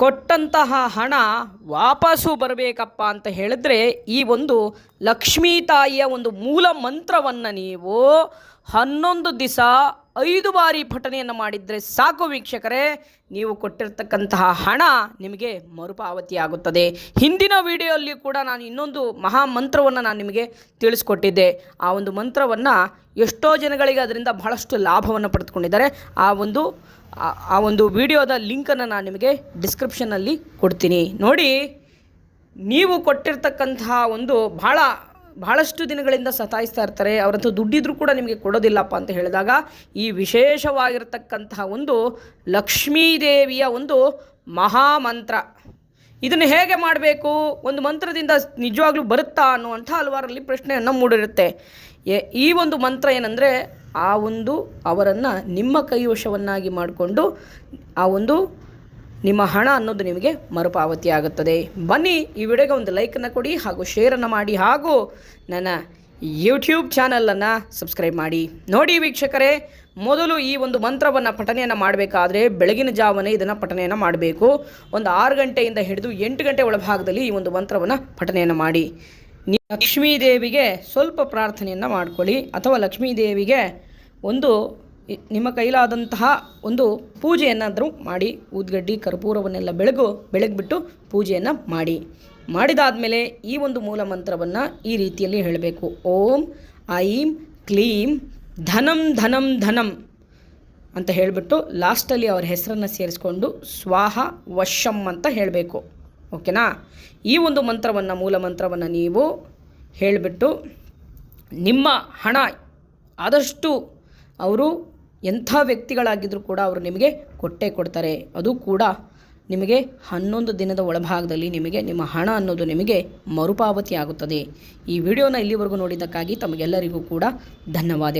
ಕೊಟ್ಟಂತಹ ಹಣ ವಾಪಸ್ಸು ಬರಬೇಕಪ್ಪ ಅಂತ ಹೇಳಿದ್ರೆ ಈ ಒಂದು ಲಕ್ಷ್ಮೀ ತಾಯಿಯ ಒಂದು ಮೂಲ ಮಂತ್ರವನ್ನು ನೀವು ಹನ್ನೊಂದು ದಿವಸ ಐದು ಬಾರಿ ಪಠನೆಯನ್ನು ಮಾಡಿದರೆ ಸಾಕು ವೀಕ್ಷಕರೇ. ನೀವು ಕೊಟ್ಟಿರ್ತಕ್ಕಂತಹ ಹಣ ನಿಮಗೆ ಮರುಪಾವತಿಯಾಗುತ್ತದೆ. ಹಿಂದಿನ ವಿಡಿಯೋಲ್ಲಿ ಕೂಡ ನಾನು ಇನ್ನೊಂದು ಮಹಾ ಮಂತ್ರವನ್ನು ನಾನು ನಿಮಗೆ ತಿಳಿಸ್ಕೊಟ್ಟಿದ್ದೆ. ಆ ಒಂದು ಮಂತ್ರವನ್ನು ಎಷ್ಟೋ ಜನಗಳಿಗೆ ಅದರಿಂದ ಬಹಳಷ್ಟು ಲಾಭವನ್ನು ಪಡೆದುಕೊಂಡಿದ್ದಾರೆ. ಆ ಒಂದು, ಆ- ಒಂದು ವಿಡಿಯೋದ ಲಿಂಕನ್ನು ನಾನು ನಿಮಗೆ ಡಿಸ್ಕ್ರಿಪ್ಷನಲ್ಲಿ ಕೊಡ್ತೀನಿ. ನೋಡಿ, ನೀವು ಕೊಟ್ಟಿರ್ತಕ್ಕಂತಹ ಒಂದು ಭಾಳ ಬಹಳಷ್ಟು ದಿನಗಳಿಂದ ಸತಾಯಿಸ್ತಾ ಇರ್ತಾರೆ. ಅವರಂತೂ ದುಡ್ಡಿದ್ರೂ ಕೂಡ ನಿಮಗೆ ಕೊಡೋದಿಲ್ಲಪ್ಪ ಅಂತ ಹೇಳಿದಾಗ ಈ ವಿಶೇಷವಾಗಿರ್ತಕ್ಕಂತಹ ಒಂದು ಲಕ್ಷ್ಮೀದೇವಿಯ ಒಂದು ಮಹಾಮಂತ್ರ. ಇದನ್ನು ಹೇಗೆ ಮಾಡಬೇಕು? ಒಂದು ಮಂತ್ರದಿಂದ ನಿಜವಾಗ್ಲೂ ಬರುತ್ತಾ ಅನ್ನುವಂಥ ಹಲವಾರಲ್ಲಿ ಪ್ರಶ್ನೆಯನ್ನು ಮೂಡಿರುತ್ತೆ. ಈ ಒಂದು ಮಂತ್ರ ಏನಂದರೆ ಆ ಒಂದು ಅವರನ್ನು ನಿಮ್ಮ ಕೈವಶವನ್ನಾಗಿ ಮಾಡಿಕೊಂಡು ಆ ಒಂದು ನಿಮ್ಮ ಹಣ ಅನ್ನೋದು ನಿಮಗೆ ಮರುಪಾವತಿ ಆಗುತ್ತದೆ. ಬನ್ನಿ ಈ ವಿಡಿಯೋಗೆ ಒಂದು ಲೈಕನ್ನು ಕೊಡಿ ಹಾಗೂ ಶೇರನ್ನು ಮಾಡಿ ಹಾಗೂ ನನ್ನ ಯೂಟ್ಯೂಬ್ ಚಾನಲನ್ನು ಸಬ್ಸ್ಕ್ರೈಬ್ ಮಾಡಿ. ನೋಡಿ ವೀಕ್ಷಕರೇ, ಮೊದಲು ಈ ಒಂದು ಮಂತ್ರವನ್ನು ಪಠನೆಯನ್ನು ಮಾಡಬೇಕಾದ್ರೆ ಬೆಳಗಿನ ಜಾವನೇ ಇದನ್ನು ಪಠನೆಯನ್ನು ಮಾಡಬೇಕು. ಒಂದು ಆರು ಗಂಟೆಯಿಂದ ಹಿಡಿದು ಎಂಟು ಗಂಟೆ ಒಳಭಾಗದಲ್ಲಿ ಈ ಒಂದು ಮಂತ್ರವನ್ನು ಪಠನೆಯನ್ನು ಮಾಡಿ. ಲಕ್ಷ್ಮೀ ದೇವಿಗೆ ಸ್ವಲ್ಪ ಪ್ರಾರ್ಥನೆಯನ್ನು ಮಾಡ್ಕೊಳ್ಳಿ. ಅಥವಾ ಲಕ್ಷ್ಮೀ ದೇವಿಗೆ ಒಂದು ನಿಮ್ಮ ಕೈಲಾದಂತಹ ಒಂದು ಪೂಜೆಯನ್ನಾದರೂ ಮಾಡಿ, ಊದ್ಗಡ್ಡಿ, ಕರ್ಪೂರವನ್ನೆಲ್ಲ ಬೆಳಗು, ಬೆಳಗ್ಬಿಟ್ಟು ಪೂಜೆಯನ್ನು ಮಾಡಿ. ಮಾಡಿದಾದಮೇಲೆ ಈ ಒಂದು ಮೂಲ ಮಂತ್ರವನ್ನು ಈ ರೀತಿಯಲ್ಲಿ ಹೇಳಬೇಕು. ಓಂ, ಐಂ, ಕ್ಲೀಂ, ಧನಂ ಧನಂ ಧನಂ ಅಂತ ಹೇಳಿಬಿಟ್ಟು ಲಾಸ್ಟಲ್ಲಿ ಅವ್ರ ಹೆಸರನ್ನು ಸೇರಿಸ್ಕೊಂಡು ಸ್ವಾಹ, ವಶಂ ಅಂತ ಹೇಳಬೇಕು. ಓಕೆನಾ? ಈ ಒಂದು ಮಂತ್ರವನ್ನು, ಮೂಲ ಮಂತ್ರವನ್ನು ನೀವು ಹೇಳಿಬಿಟ್ಟು ನಿಮ್ಮ ಹಣ ಆದಷ್ಟು ಅವರು ಎಂಥ ವ್ಯಕ್ತಿಗಳಾಗಿದ್ದರೂ ಕೂಡ ಅವರು ನಿಮಗೆ ಕೊಟ್ಟೇ ಕೊಡ್ತಾರೆ. ಅದು ಕೂಡ ನಿಮಗೆ ಹನ್ನೊಂದು ದಿನದ ಒಳಭಾಗದಲ್ಲಿ ನಿಮಗೆ ನಿಮ್ಮ ಹಣ ಅನ್ನೋದು ನಿಮಗೆ ಮರುಪಾವತಿ ಆಗುತ್ತದೆ ಈ ವಿಡಿಯೋನ ಇಲ್ಲಿವರೆಗೂ ನೋಡಿದ್ದಕ್ಕಾಗಿ ತಮಗೆಲ್ಲರಿಗೂ ಕೂಡ ಧನ್ಯವಾದ